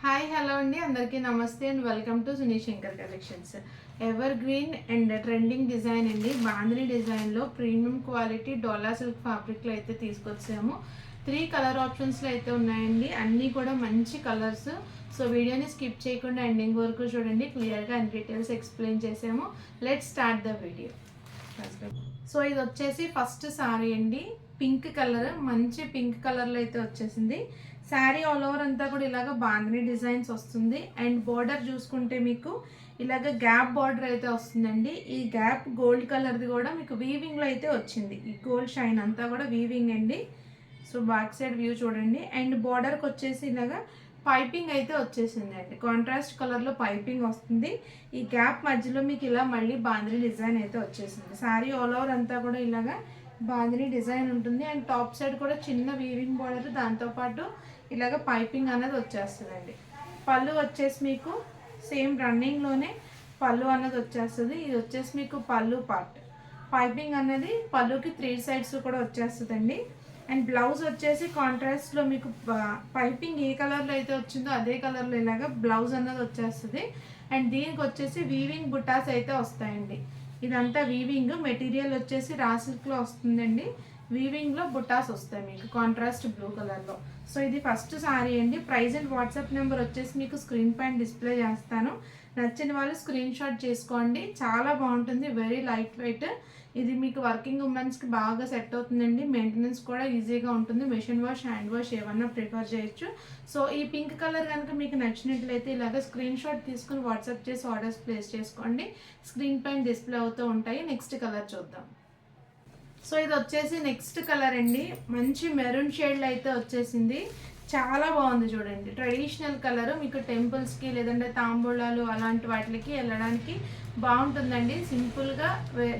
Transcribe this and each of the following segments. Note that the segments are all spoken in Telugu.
హాయ్ హలో అండి. అందరికీ నమస్తే and welcome to Suni Shankar collections. Evergreen and trending design అండి. బాంధిని డిజైన్లో ప్రీమియం క్వాలిటీ డోలా సిల్క్ ఫ్యాబ్రిక్లో అయితే తీసుకొచ్చాము. త్రీ కలర్ ఆప్షన్స్లో అయితే ఉన్నాయండి. అన్నీ కూడా మంచి కలర్స్. సో వీడియోని స్కిప్ చేయకుండా ఎండింగ్ వరకు చూడండి. క్లియర్గా అన్ని డీటెయిల్స్ ఎక్స్ప్లెయిన్ చేసాము. Let start the video so ఇది వచ్చేసి ఫస్ట్ సారీ అండి. పింక్ కలర్ మంచి పింక్ కలర్లో అయితే వచ్చేసింది. శారీ ఆల్ ఓవర్ అంతా కూడా ఇలాగ బాంధిని డిజైన్స్ వస్తుంది. అండ్ బోర్డర్ చూసుకుంటే మీకు ఇలాగ గ్యాప్ బార్డర్ అయితే వస్తుందండి. ఈ గ్యాప్ గోల్డ్ కలర్ది కూడా మీకు వీవింగ్లో అయితే వచ్చింది. ఈ గోల్డ్ షైన్ అంతా కూడా వీవింగ్ అండి. సో బ్యాక్ సైడ్ వ్యూ చూడండి. అండ్ బార్డర్కి వచ్చేసి ఇలాగా పైపింగ్ అయితే వచ్చేసింది అండి కాంట్రాస్ట్ కలర్లో పైపింగ్ వస్తుంది. ఈ గ్యాప్ మధ్యలో మీకు ఇలా మళ్ళీ బాందిని డిజైన్ అయితే వచ్చేసింది. శారీ ఆల్ ఓవర్ అంతా కూడా ఇలాగా బాందిని డిజైన్ ఉంటుంది. అండ్ టాప్ సైడ్ కూడా చిన్న వీవింగ్ బార్డర్ దాంతోపాటు ఇలాగ పైపింగ్ అనేది వచ్చేస్తుందండి. పళ్ళు వచ్చేసి మీకు సేమ్ రన్నింగ్లోనే పళ్ళు అన్నది వచ్చేస్తుంది. ఇది వచ్చేసి మీకు పళ్ళు పార్ట్ పైపింగ్ అనేది పళ్ళుకి త్రీ సైడ్స్ కూడా వచ్చేస్తుందండి. అండ్ బ్లౌజ్ వచ్చేసి కాంట్రాస్ట్లో మీకు పైపింగ్ ఏ కలర్లో అయితే వచ్చిందో అదే కలర్లో ఇలాగా బ్లౌజ్ అన్నది వచ్చేస్తుంది. అండ్ దీనికి వచ్చేసి వీవింగ్ బుటాస్ అయితే వస్తాయండి. ఇదంతా వీవింగ్ మెటీరియల్ వచ్చేసి రా సిల్క్లో వస్తుందండి. వీవింగ్లో బుటాస్ వస్తాయి మీకు కాంట్రాస్ట్ బ్లూ కలర్లో సో ఇది ఫస్ట్ సారీ అండి. ప్రైజ్ అండ్ వాట్సాప్ నెంబర్ వచ్చేసి మీకు స్క్రీన్ పైన డిస్ప్లే చేస్తాను. నచ్చిన వాళ్ళు స్క్రీన్ షాట్ చేసుకోండి. చాలా బాగుంటుంది. వెరీ లైట్ వెయిట్ ఇది మీకు వర్కింగ్ ఉమెన్స్కి బాగా సెట్ అవుతుందండి. మెయింటెనెన్స్ కూడా ఈజీగా ఉంటుంది. మెషిన్ వాష్ హ్యాండ్ వాష్ ఏమన్నా ప్రిఫర్ చేయొచ్చు. సో ఈ పింక్ కలర్ కనుక మీకు నచ్చినట్లయితే ఇలాగ స్క్రీన్ షాట్ తీసుకుని వాట్సాప్ చేసి ఆర్డర్స్ ప్లేస్ చేసుకోండి. స్క్రీన్ పైన డిస్ప్లే అవుతూ ఉంటాయి. నెక్స్ట్ కలర్ చూద్దాం. సో ఇది వచ్చేసి నెక్స్ట్ కలర్ అండి. మంచి మెరూన్ షేడ్లో అయితే వచ్చేసింది. చాలా బాగుంది చూడండి. ట్రెడిషనల్ కలర్ మీకు టెంపుల్స్కి లేదంటే తాంబూలాలు అలాంటి వాటికి వెళ్ళడానికి బాగుంటుందండి. సింపుల్గా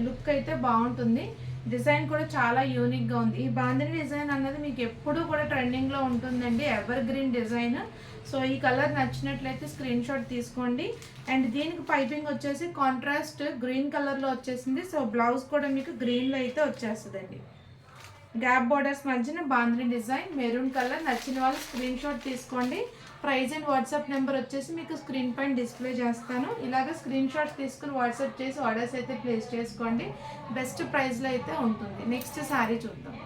లుక్ అయితే బాగుంటుంది. డిజైన్ కూడా చాలా యూనిక్గా ఉంది. ఈ బాంధిని డిజైన్ అన్నది మీకు ఎప్పుడూ కూడా ట్రెండింగ్లో ఉంటుందండి. ఎవర్ గ్రీన్ డిజైన్ సో ఈ కలర్ నచ్చినట్లయితే స్క్రీన్ షాట్ తీసుకోండి. అండ్ దీనికి పైపింగ్ వచ్చేసి కాంట్రాస్ట్ గ్రీన్ కలర్లో వచ్చేసింది. సో బ్లౌజ్ కూడా మీకు గ్రీన్లో అయితే వచ్చేస్తుందండి. గ్యాప్ బార్డర్స్ మధ్యన బాంద్రీ డిజైన్. మెరూన్ కలర్ నచ్చిన వాళ్ళు స్క్రీన్ షాట్ తీసుకోండి. ప్రైజ్ అండ్ వాట్సాప్ నెంబర్ వచ్చేసి మీకు స్క్రీన్ పైన డిస్ప్లే చేస్తాను. ఇలాగ స్క్రీన్ షాట్స్ తీసుకుని వాట్సాప్ చేసి ఆర్డర్స్ అయితే ప్లేస్ చేసుకోండి. బెస్ట్ ప్రైస్లో అయితే ఉంటుంది. నెక్స్ట్ శారీ చూద్దాం.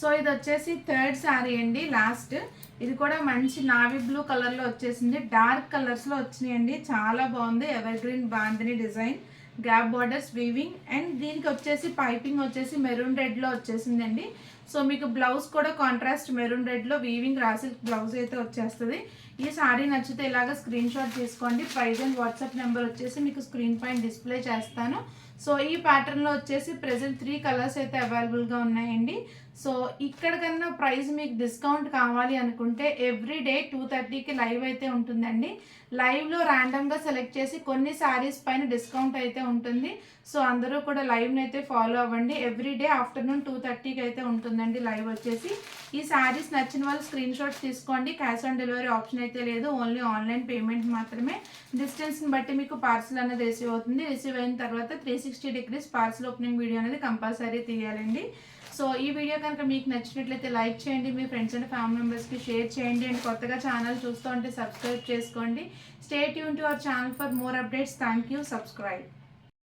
సో ఇది వచ్చేసి థర్డ్ శారీ అండి లాస్ట్. ఇది కూడా మంచి నావీ బ్లూ కలర్లో వచ్చేసింది. డార్క్ కలర్స్లో వచ్చినాయండి. చాలా బాగుంది. Evergreen bandhani design. Gap borders weaving. And దీనికి వచ్చేసి పైపింగ్ వచ్చేసి మెరూన్ రెడ్లో వచ్చేసిందండి. సో మీకు బ్లౌజ్ కూడా కాంట్రాస్ట్ మెరూన్ రెడ్లో వీవింగ్ రాసి బ్లౌజ్ అయితే వచ్చేస్తుంది. ఈ సారీ నచ్చితే ఇలాగ స్క్రీన్ షాట్ తీసుకోండి ప్రైజ్ అండ్ వాట్సాప్ నెంబర్ వచ్చేసి మీకు స్క్రీన్ పైన డిస్ప్లే చేస్తాను. సో ఈ ప్యాటర్న్లో వచ్చేసి ప్రెసెంట్ త్రీ కలర్స్ అయితే అవైలబుల్గా ఉన్నాయండి. సో ఇక్కడ కన్నా ప్రైస్ మీకు డిస్కౌంట్ కావాలి అనుకుంటే ఎవ్రీ డే టూ థర్టీకి లైవ్ అయితే ఉంటుందండి. లైవ్లో ర్యాండమ్గా సెలెక్ట్ చేసి కొన్ని శారీస్ పైన డిస్కౌంట్ అయితే ఉంటుంది. సో అందరూ కూడా లైవ్ని అయితే ఫాలో అవ్వండి. ఎవ్రీ డే ఆఫ్టర్నూన్ టూ థర్టీకి అయితే ఉంటుంది. ఉంటుందండి లైవ్ వచ్చేసి. ఈ శారీస్ నచ్చిన వాళ్ళు స్క్రీన్ షాట్స్ తీసుకోండి. క్యాష్ ఆన్ డెలివరీ ఆప్షన్ అయితే లేదు. ఓన్లీ ఆన్లైన్ పేమెంట్ మాత్రమే. డిస్టెన్స్ని బట్టి మీకు పార్సల్ అనేది రిసీవ్ అవుతుంది. రిసీవ్ అయిన తర్వాత three sixty degrees parcel opening video అనేది కంపల్సరీ తీయాలండి. సో ఈ వీడియో కనుక మీకు నచ్చినట్లయితే లైక్ చేయండి. మీ ఫ్రెండ్స్ అండ్ ఫ్యామిలీ మెంబర్స్కి షేర్ చేయండి. అండ్ కొత్తగా ఛానల్ చూస్తూ ఉంటే సబ్స్క్రైబ్ చేసుకోండి. Stay tune to our channel for more updates thank you subscribe